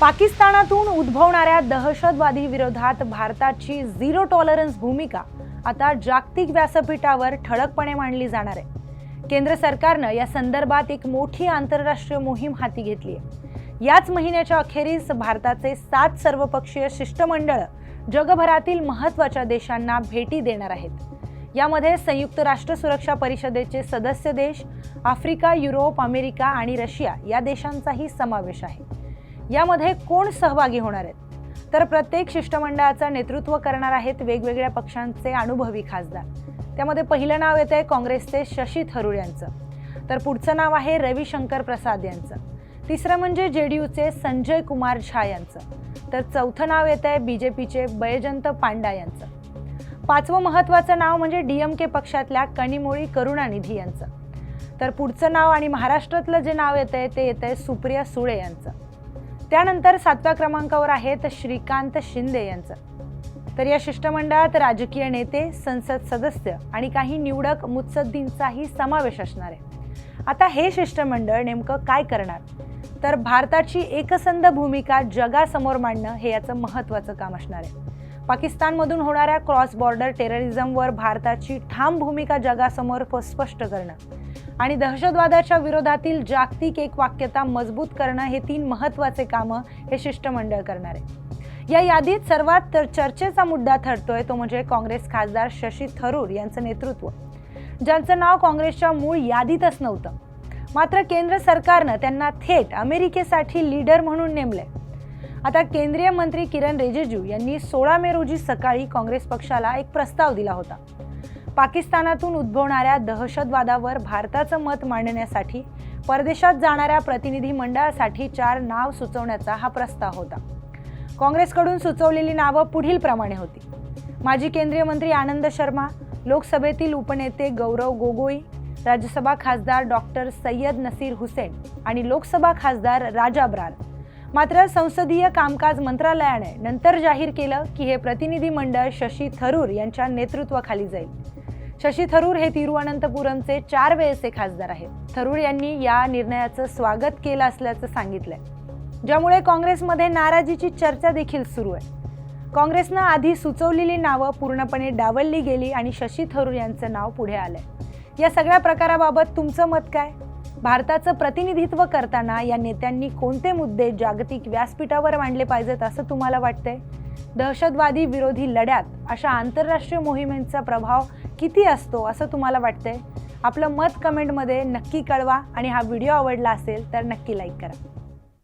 पाकिस्तानातून उद्भवणाऱ्या दहशतवादी विरोधात भारताची झिरो टॉलरन्स भूमिका आता जागतिक व्यासपीठावर ठळकपणे मांडली जाणार आहे. केंद्र सरकारनं या संदर्भात एक मोठी आंतरराष्ट्रीय मोहीम हाती घेतली आहे. याच महिन्याच्या अखेरीस भारताचे सात सर्वपक्षीय शिष्टमंडळ जगभरातील महत्त्वाच्या देशांना भेटी देणार आहेत. यामध्ये संयुक्त राष्ट्र सुरक्षा परिषदेचे सदस्य देश आफ्रिका युरोप अमेरिका आणि रशिया या देशांचाही समावेश आहे. यामध्ये कोण सहभागी होणार आहेत? तर प्रत्येक शिष्टमंडळाचं नेतृत्व करणार आहेत वेगवेगळ्या पक्षांचे अनुभवी खासदार. त्यामध्ये पहिलं नाव येतं आहे काँग्रेसचे शशी थरूर यांचं. तर पुढचं नाव आहे रविशंकर प्रसाद यांचं. तिसरं म्हणजे जे डी यूचे संजय कुमार झा यांचं. तर चौथं नाव येतं आहे बी जे पीचे बैजंत पांडा यांचं. पाचवं महत्त्वाचं नाव म्हणजे डी एम के पक्षातल्या कणिमोळी करुणानिधी यांचं. तर पुढचं नाव आणि महाराष्ट्रातलं जे नाव येतं आहे ते येतं आहे सुप्रिया सुळे यांचं. त्यानंतर सातव्या क्रमांकावर आहेत श्रीकांत शिंदे यांचं. तर या शिष्टमंडळात राजकीय नेते संसद सदस्य आणि काही निवडक मुत्सद्दींचाही समावेश असणार आहे. आता हे शिष्टमंडळ नेमकं काय करणार? तर भारताची एकसंध भूमिका जगासमोर मांडणं हे याचं महत्त्वाचं काम असणार आहे. पाकिस्तानमधून होणाऱ्या क्रॉस बॉर्डर टेररिझमवर भारताची ठाम भूमिका जगासमोर प- स्पष्ट करणं. आणि दहशतवादाच्या विरोधातील जागतिक एकवाक्यता मजबूत करणं हे तीन महत्त्वाचे कामं हे शिष्टमंडळ करणार आहे. या यादीत सर्वात तर चर्चेचा मुद्दा ठरतोय तो म्हणजे काँग्रेस खासदार शशी थरूर यांचं नेतृत्व. ज्यांचं नाव काँग्रेसच्या मूळ यादीतच नव्हतं. मात्र केंद्र सरकारनं त्यांना थेट अमेरिकेसाठी लीडर म्हणून नेमलंय. आता केंद्रीय मंत्री किरण रिजिजू यांनी सोळा मे रोजी सकाळी काँग्रेस पक्षाला एक प्रस्ताव दिला होता. पाकिस्तानातून उद्भवणाऱ्या दहशतवादावर भारताचं मत मांडण्यासाठी परदेशात जाणाऱ्या प्रतिनिधी मंडळासाठी चार नाव सुचवण्याचा हा प्रस्ताव होता. काँग्रेसकडून सुचवलेली नावं पुढील प्रमाणे होती. माजी केंद्रीय मंत्री आनंद शर्मा लोकसभेतील उपनेते गौरव गोगोई राज्यसभा खासदार डॉक्टर सय्यद नसीर हुसेन आणि लोकसभा खासदार राजा ब्रार मात्र संसदीय कामकाज मंत्रालयाने नंतर जाहीर केलं की हे प्रतिनिधी मंडळ शशी थरूर यांच्या नेतृत्वाखाली जाईल. शशी थरूर हे तिरुअनंतपुरमचे चार वेळेचे खासदार आहेत. थरूर यांनी या निर्णयाचं स्वागत केलं असल्याचं सांगितलंय. ज्यामुळे काँग्रेसमध्ये नाराजीची चर्चा देखील सुरू आहे. काँग्रेसनं आधी सुचवलेली नावं पूर्णपणे डावलली गेली आणि शशी थरूर यांचं नाव पुढे आलंय. या सगळ्या प्रकाराबाबत तुमचं मत काय? भारताचं प्रतिनिधित्व करताना या नेत्यांनी कोणते मुद्दे जागतिक व्यासपीठावर मांडले पाहिजेत असं तुम्हाला वाटतंय? दहशतवादी विरोधी लढ्यात अशा आंतरराष्ट्रीय मोहिमेंचा प्रभाव किती असतो असं तुम्हाला वाटतंय? आपलं मत कमेंटमध्ये नक्की कळवा आणि हा व्हिडिओ आवडला असेल तर नक्की लाईक करा.